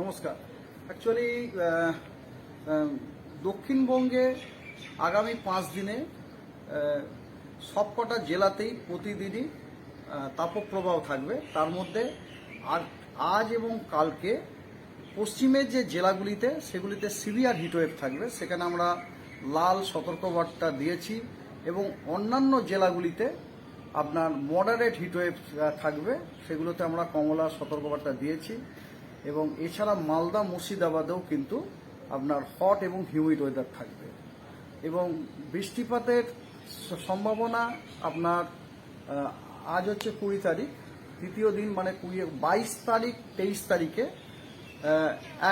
নমস্কার। অ্যাকচুয়ালি দক্ষিণবঙ্গে আগামী পাঁচ দিনে সবকটা জেলাতেই প্রতিদিনই তাপপ্রবাহ থাকবে। তার মধ্যে আর আজ এবং কালকে পশ্চিমের যে জেলাগুলিতে, সেগুলিতে সিভিয়ার হিটওয়েভ থাকবে। সেখানে আমরা লাল সতর্কবার্তা দিয়েছি এবং অন্যান্য জেলাগুলিতে আপনার মডারেট হিটওয়েভ থাকবে। সেগুলোতে আমরা কমলা সতর্কবার্তা দিয়েছি। এবং এছাড়া মালদা মুর্শিদাবাদেও কিন্তু আপনার হট এবং হিউইড ওয়েদার থাকবে। এবং বৃষ্টিপাতের সম্ভাবনা আপনার আজ হচ্ছে কুড়ি তারিখ। তৃতীয় দিন মানে কুড়ি, বাইশ তারিখ, তেইশ তারিখে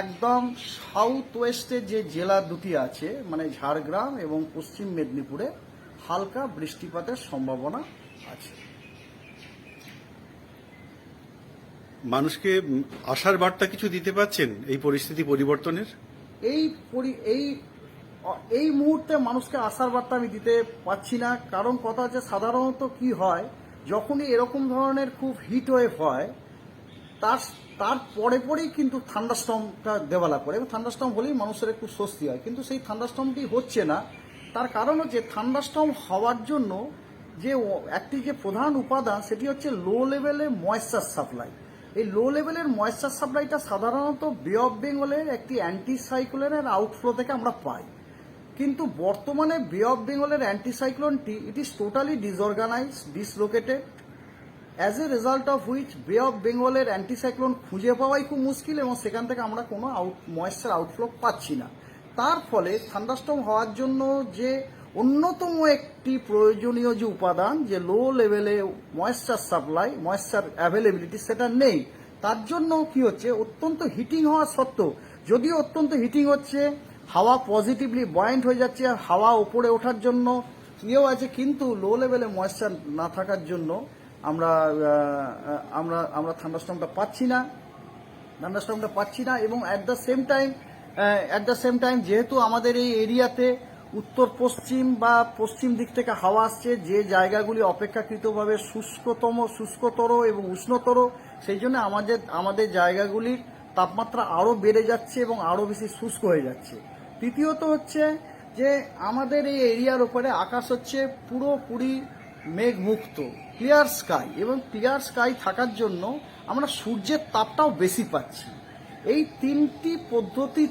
একদম সাউথ ওয়েস্টের যে জেলা দুটি আছে মানে ঝাড়গ্রাম এবং পশ্চিম মেদিনীপুরে হালকা বৃষ্টিপাতের সম্ভাবনা আছে। মানুষকে আশার বার্তা কিছু দিতে পাচ্ছেন এই পরিস্থিতি পরিবর্তনের? এই এই এই মুহূর্তে মানুষকে আশার বার্তা আমি দিতে পারছি না। কারণ কথা হচ্ছে সাধারণত কি হয়, যখনই এরকম ধরনের খুব হিট ওয়েভ হয়, তার তার পরে পরেই কিন্তু থান্ডাস্টমটা দেওয়ালা করে। এবং থান্ডাস্টম হলেই মানুষের একটু স্বস্তি হয়। কিন্তু সেই থান্ডাস্টমটি হচ্ছে না। তার কারণ হচ্ছে থান্ডাস্টম হওয়ার জন্য যে একটি যে প্রধান উপাদান, সেটি হচ্ছে লো লেভেলে ময়েশ্চার সাপ্লাই এই লো লেভেলের ময়েশ্চার সাপ্লাইটা সাধারণত বে অফ বেঙ্গলের একটি অ্যান্টি সাইক্লোনের আউটফ্লো থেকে আমরা পাই। কিন্তু বর্তমানে বে অফ বেঙ্গলের অ্যান্টিসাইক্লোনটি it is totally disorganize dislocated as a result of which bay of বেঙ্গলের অ্যান্টিসাইক্লোন খুঁজে পাওয়াই খুব মুশকিল এবং সেখান থেকে আমরা কোনো আউট ময়েশ্চার আউটফ্লো পাচ্ছি না। তার ফলে থান্ডাস্টম হওয়ার জন্য যে অন্যতম একটি প্রয়োজনীয় যে উপাদান, যে লো লেভেলে ময়েশ্চার সাপ্লাই ময়েশ্চার অ্যাভেলেবিলিটি সেটা নেই। তার জন্য কি হচ্ছে? অত্যন্ত হিটিং হওয়া সত্ত্বেও, যদিও অত্যন্ত হিটিং হচ্ছে, হাওয়া পজিটিভলি বয়েন্ট হয়ে যাচ্ছে আর হাওয়া ওপরে ওঠার জন্য ইয়েও আছে, কিন্তু লো লেভেলে ময়েশ্চার না থাকার জন্য আমরা আমরা আমরা থান্ডাস্টমটা পাচ্ছি না। থান্ডাস্টমটা পাচ্ছি না এবং at the same time at the same time যেহেতু আমাদের এই এরিয়াতে উত্তর পশ্চিম বা পশ্চিম দিক থেকে হাওয়া আসছে, যে জায়গাগুলি অপেক্ষাকৃতভাবে শুষ্কতম, শুষ্কতর এবং উষ্ণতর, সেই জন্য আমাদের আমাদের জায়গাগুলির তাপমাত্রা আরও বেড়ে যাচ্ছে এবং আরও বেশি শুষ্ক হয়ে যাচ্ছে। তৃতীয়ত হচ্ছে যে আমাদের এই এরিয়ার ওপরে আকাশ হচ্ছে পুরোপুরি মেঘমুক্ত ক্লিয়ার স্কাই এবং ক্লিয়ার স্কাই থাকার জন্য আমরা সূর্যের তাপটাও বেশি পাচ্ছি। এই তিনটি পদ্ধতি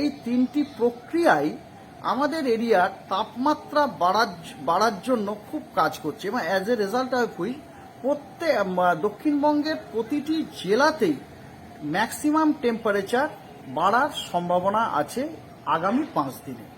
এই তিনটি প্রক্রিয়ায় আমাদের এরিয়ার তাপমাত্রা বাড়ার বাড়ার জন্য খুব কাজ করছে এবং as a result of which প্রত্যেক দক্ষিণবঙ্গের প্রতিটি জেলাতেই ম্যাক্সিমাম টেম্পারেচার বাড়ার সম্ভাবনা আছে আগামী পাঁচ দিনে।